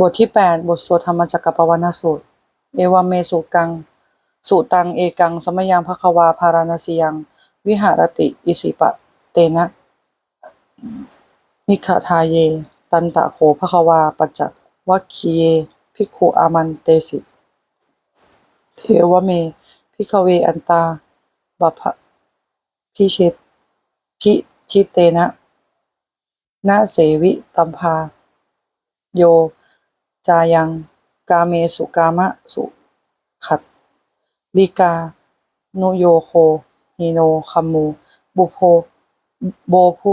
บทที่ 8 บทสวดธรรมจักรปวัณสูตร เอวเมสุกัง สุตังเอกัง สมยังภควาภาราณสียัง วิหารติ อิสิปะ เตนะมิขทาเย ตันตะโขภควาปัจจวัคคีเยภิกุอามันเตสิ เทวเม พิกเวอันตา บัพพะพิเชตพิชิตเตนะนาเสวิตัมพา โย จายัง กาเมสุกามะสุขัดลิกา นุโยโคฮิโนคัมมู บุโพโบภุ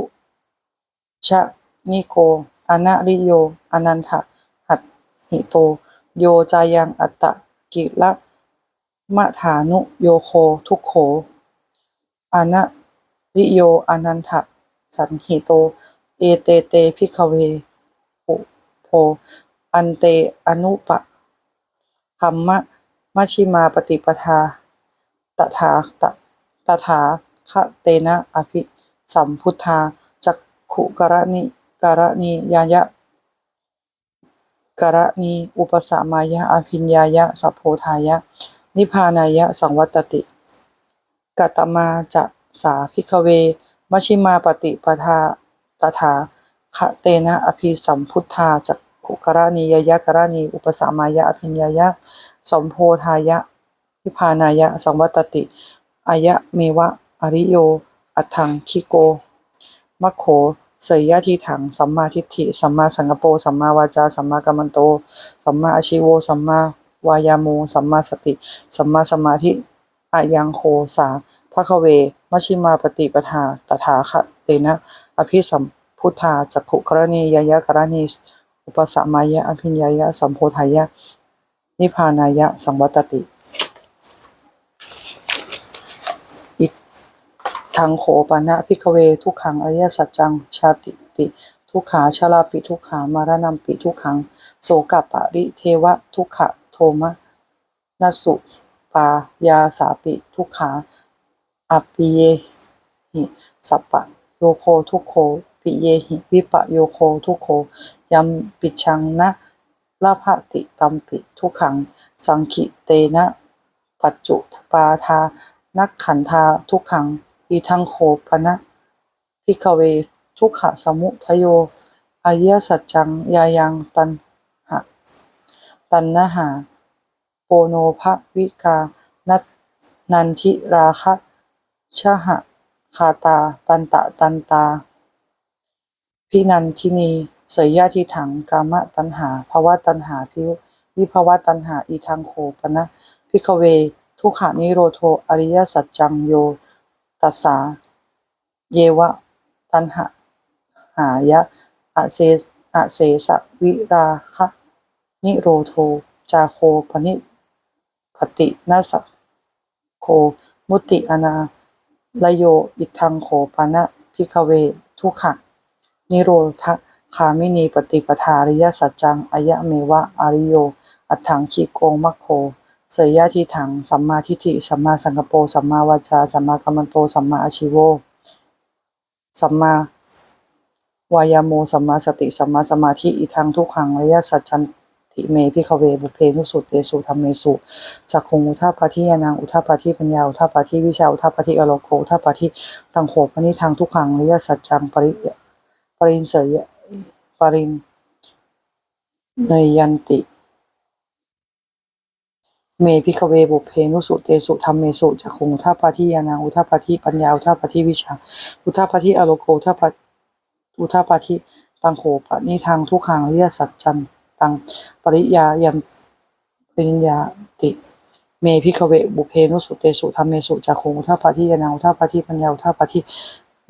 ชะนิโกอนะริโย อนันทะหัตหิโต โยจายังอัตตะกิละมะฐานุโยโคทุกโขอนะริโย อนันทะสันหิโต เอเตเตพิกเวปุโพ อันเตอนุปะคัมมะมัชิมาปฏิปทา ตถาตตถาคะเตนะอภิสัมพุทธา จักขุกรณิกรณียายะกรณีอุปสามายะอภิญญายะสัพโพธายะ นิพานายะสังวัตติกัตมาจะสาพิกเวมัชชิมาปฏิปทาตถาคะเตนะอภิสัมพุทธาจัก ขุกรณียายะกรณีอุปสามายะอภิญญายะ สมโพธายะนิพานายะสังวัตติอายะเมวะอริโย อัถังคิโกมัคโขเสยยะทีถัง สัมมาทิฏฐิ สัมมาสังกปรสัมมาวาจา สัมมากัมมันโต สัมมาอาชิโว สัมมาวายาโม สัมมาสติ สัมมาสมาธิอายังโคสาภคเว มชิมาปฏิปทา ตถาคะเตนะ อภิสัมพุทธาจักขุกรณียายะกรณี อุปสมายะอภิญญายะสัมโพธายะ นิพานายะ สังวัตติ อิทังโขปานะพิกเว ทุกขังอริยสัจจัง ชาติปิทุกขาชาลาปิทุกขามารณัมปิทุกขัง โสกปะริเทวะ ทุกขะโทมะนสุปายาสาปิทุกขาอปิเยหิสัปปะโยโคทุกโคปิเยหิวิปะโยโคทุกโค ยัมปิชังนะลาภติตัมปิทุกขัง สังขิเตนะ ปัจจุปาทา นักขันธาทุกขัง อีทังโขปนะพิกเว ทุกขะสมุทโยอริยสัจจัง ยายังตันหะตันนะหา โปโนภวิกา นัตนันทิราคะชะหะคาตา ตันตะตันตา พินันทินี สยยะทิถังกามะตันหาภาวะตันหาพิววิภาวะตันหาอีทังโขปนะพิกเว ทุขานิโรโทอริยสัจจังโยตัสสา เยวะ ตันหะหายะอะเซอะเสสะวิราคะนิโรโท จาโคปนิปตินาสะโค มุติอนาลโย อิทังโขปนะพิกเว ทุขะนิโรธ คามินีปฏิปทาริยสัจจังอายะเมวะอาริโย อัตถังคีโกงมัคโค เสยยะทิถัง สัมมาทิฏฐิ สัมมาสังกปรสัมมาวาจา สัมมากัมมันโต สัมมาอาชิโว สัมมาวายาโม สัมมาสติ สัมมาสมาธิ อีทังทุกขังริยสัจจันติเมพิขเวบุเพนุสุเตสุธรรมเมสุจักคงอุทาปาทิยานังอุทาปาทิปัญญาอุทาปาทิวิชาอุทาปาทิอโลโกอุทาปาทิตังโหปนิทังทุกขังริยสัจจังปริปรินเสย ปรินเนยันติ เมพิขเวบุเพนุสุเตสุธรรมเมสุจักขงอุทาปาทิยานังอุทาปาทิปัญญาอุทาปาทิวิชาอุทาปาทิอโลโกอุทาปาอุทาปาทิตังโหปะนิทางทุกขังอริยสัจจันตังปริยายันปริญญาติ เมพิขเวบุเพนุสุเตสุธรรมเมสุจักขงอุทาปาทิยานังอุทาปาทิปัญญาอุทาปาทิ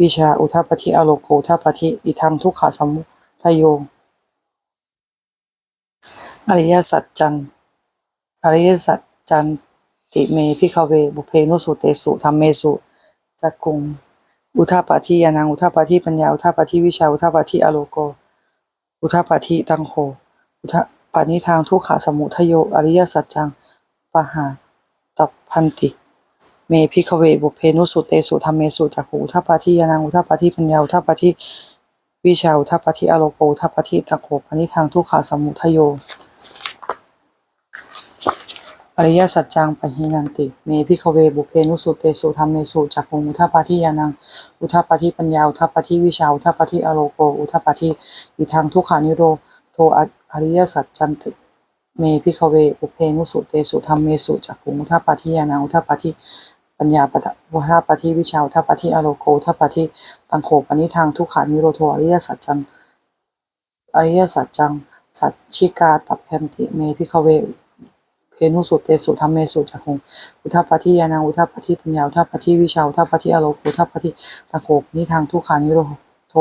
วิชาอุทาปาทิอโลโกอุทาปาทิอิทังทุกขะสมุ ทโย อริยสัจจันอริยสัจจันติเมพิขเว บุเพนุสุเตสุธรรมเมสุจักกุง อุทาปาทิยานังอุทาปาทิปัญญา อุทาปาทิวิชา อุทาปาทิอโลโก อุทาปาทิตังโฆอุทาปานิทางทุกขาสมุทโย อริยสัจจังปะหาตัพพันติ เมพิขเว บุเพนุสุเตสุธรรมเมสุจักขุอุทาปาทิยานังอุทาปาทิปัญญา อุทาปาทิ วิชาุทัปปฏิอโลโกุทัปปฏิตะโขปนิทางทุกขาสมุทโย อริยสัจจังปะหินันติ เมพิขเวบุเพนุสุเตสุธรรมเมสุจักขุงอุทัปปฏิยานัง อุทัปปฏิปัญญาอุทัปปฏิวิชาอุทัปปฏิอโลโกอุทัปปฏิอิทังทุกขานิโรโทอริยสัจจันติเมพิขเวบุเพนุสุเตสุธรรมเมสุจักขุงอุทัปปฏิยานังอุทัปปฏิ ปัญญาปะทะอุทัปปฏิวิชาอุทัปปฏิอโลโกทัปปฏิตังโขปนิทางทุกขานิโรโทอริยสัจจันอริยสัจจัง สัจชิกาตัพแพมติเมพิขเวเพนุสุเตสุธรรมเมสุจักขุงอุทัปปฏิยานังอุทัปปฏิปัญญาอุทัปปฏิวิชาอุทัปปฏิอโลกุทัปปฏิตะโขปนิทางทุกขานิโรโท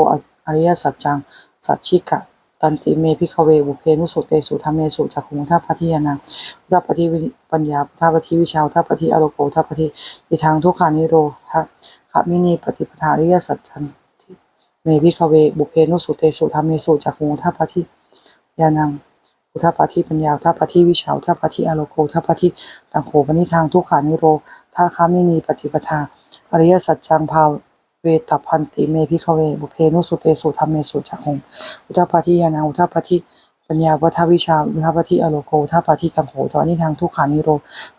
อริยสัจจัง สัจชิกะ ตันติเมพิขเวบุเพนุสุเตสุธรรมเมสุจักขุงทัปปฏิยานังทัปปฏิปัญญาทัปปฏิวิชาอุทัปปฏิอโลโกทัปปฏิอิทางทุกขานิโรธะขมินีปฏิปทาอริยสัจจังเมพิขเวบุเพนุสุเตสุธรรมเมสุจักขุงทัปปฏิยานังอุทัปปาทิปัญญาทัปปาทิวิชาอุทัปปาทิอโลโกทัปปาทิตังโขปนิทางทุกขานิโรธาคามินีปฏิปทาอริยสัจจังภาว เวตพันติเมพิขเว บุเพนุสุเตสุธรรมเมสุจักหงอุทัปปาทิยานาอุทัปปาทิปัญญาวัฏวิชาอุทัปปาทิอโลโกอุทัปปาทิตังโขตอนิทางทุกขานิโร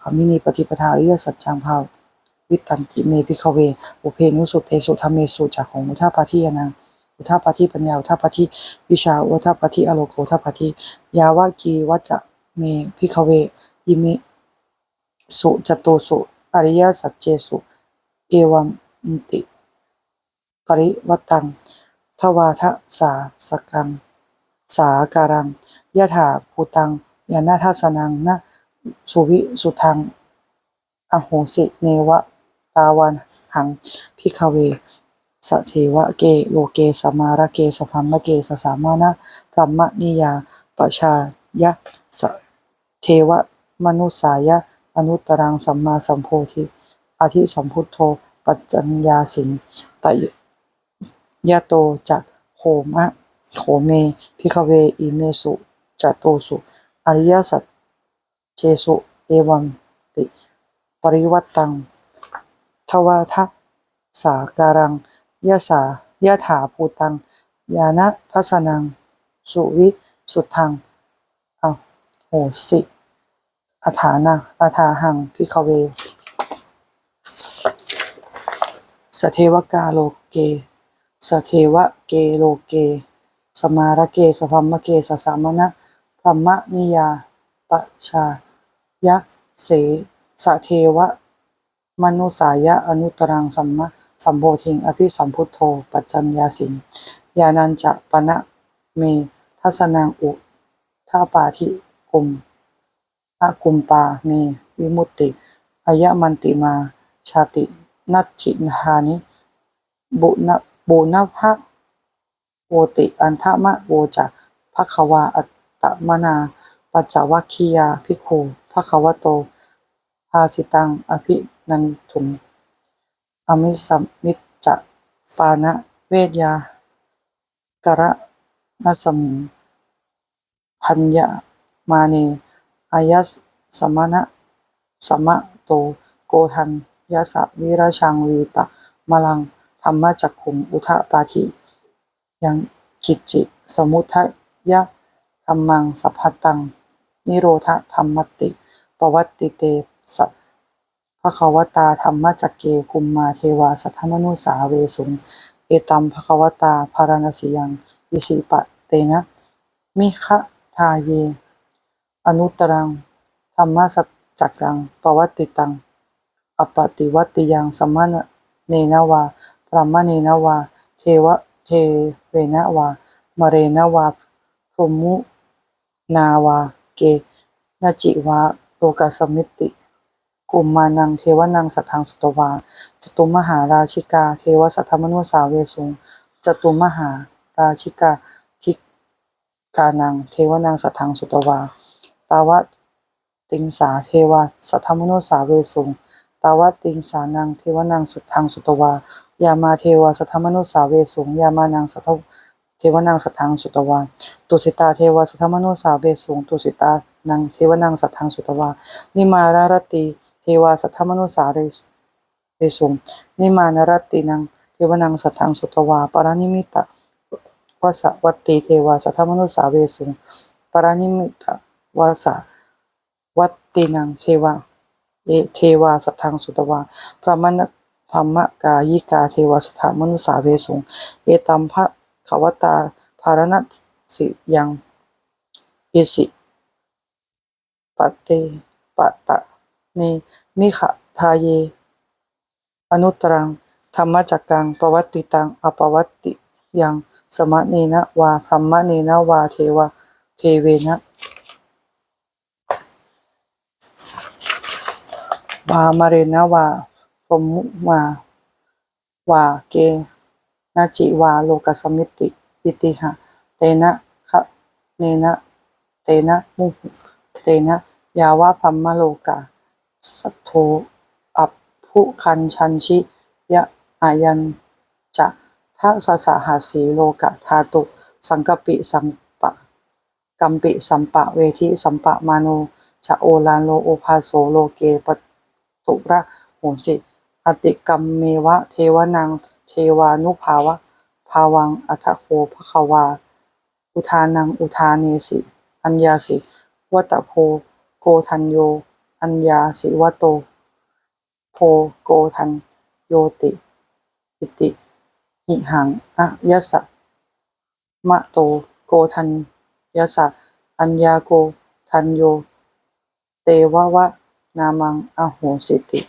คามินีปฏิปทาอริยสัจจังภาวิตันติเมพิขเว บุเพนุสุเตสุธรรมเมสุจักหงอุทัปปาทิยานาอุทัปปาทิปัญญาอุทัปปาทิวิชาอุทัปปาทิอโลโกอุทัปปาทิยาวากีวัจจเมพิขเวอิมิสุจโตสุอริยสัจเจสุเอวัมติ ปริวัตัง ทวาทะสาสกัง สาการังยะถาภูตังยานาทัสนังนะสุวิสุทัง อโหสิเนวะตาวันหังพิขเวสเทวะเกโลเกสมาระเกสพัมมะเกสสามานะพรัมมนิยาปชายะสเทวะมนุสายะอนุตตรังสัมมาสัมโพธิอธิสัมพุทโธปัจจัญญาสิงตย ยะโตจะโหมะโขเมพิขเวอิเมสุจะโตสุอริยสัจเจสุเอวัมติ ปริวัตตังทวาทะสาการังยะสายะถาภูตังยานะทัสนัง สุวิสุทธังอาโหสิอาถานะอาถาหังพิคเวสเทวกาโลเก สเทวะเกโลเก สมาระเกสพัมมะเกสสามนะพัมมนิยาปชายะเสสเทวะ มนุสายะอนุตรังสัมมะสัมโพธิง อภิสัมพุทโธ ปัจจัญญาสิงยานันจะปณะเมทัสนังอุท่าปาทิกุมอากุมปาเมวิมุตติอายะมันติมา ชาติ นัตถินหานิ บุณ โบุณภะโวติอันทะมะโวจะภควาอัตตมนาปัจจวัคคียาภิกขุภควโต ภาสิตัง อภินันถุงอมิสัมมิจจะปานะเวทยากระนัสมิงพัญญามาเนอายัสสมณะสมะโต โกทันยาสะวิราชังวีตะมลัง ธรรมจักขุงอุทะปาทิยังกิจจิ สมุทัยะธรรมังสัพพตัง นิโรธธรรมติปวัตติเตสัพพระควตาธรรมจักเกกุมมาเทวาสัทธมนุสาเวสุงเอตัมภควตาภารณสียังอิสิปะเตนะ มิคะทาเย อนุตรัง ธรรมสัจจักังปวัตติตัง อปติวัติยังสมมะเนนวา รมเนนวา เทวะเทเวนวา มเรนวาพรมุนาวา เกนจิวาโลกัสมิติกุมมานังเทวนังสัทธังสุตวาจตุมหาราชิกา เทวสัทธมนุสาเวสุงจตุมหาราชิกาทิกานัง เทวนังสัทธังสุตวา ตาวะติงสาเทวสัทธมนุสาเวสุงตาวะติงสานังเทวนังสุทธังสุตวา ยามาเทวาสัทธมนุสาเวสุงยามานังสัทเทวนังสัทธังสุตวาตุสิตาเทวาสัทธมนุสาเวสุงตุสิตานังเทวนังสัทธังสุตวานิมารารติเทวาสัทธมนุสาเรสเรสุงนิมานารตินังเทวนังสัทธังสุตวาปารานิมิตะวสวัตติเทวาสัทธมนุสาเวสุงปรานิมิตวาสวัตตินังเทวาเอเทวาสัทธังสุตวาพระมณ พรหมกายิกาเทวาสัทธมนุสาเวสุงเอตัมภะขวตาภารณสิยังเอสิปเตปะตะเนมิขะทาเย อนุตตรัง ธรรมจักกังปวัตติตังอปวัตติยังสมะเนนะวาธรรมะเนนะวาเทวะเทเวนะวามาเรนะวา พรหมุมาวาเกนะจิวาโลกสมิติอิติหะ เตนะคะเนนะเตนะมุหุเตนะยาวะพัมมโลกาสัทโธอัปพุคันชันชิยะอายันจะทัสสะหาสีโลกะธาตุ สังกปิสัมปะกัมปิสัมปะเวทิสัมปะมาโนจะโอลานโลโอภาโสโลเกปตุระโหสิ อติกรรมเมวะ เทวนังเทวานุภาวะ ภาวังอัทโคภควา อุทานังอุทาเนสิ อัญญาสิวัตโพ โกทันโย อัญญาสิวัโต โพโกทันโยติ อิติ หิหังอะยะสะมะโต โกทันยะสะอัญญาโกทันโย เตวะวะ นามังอโหสิติ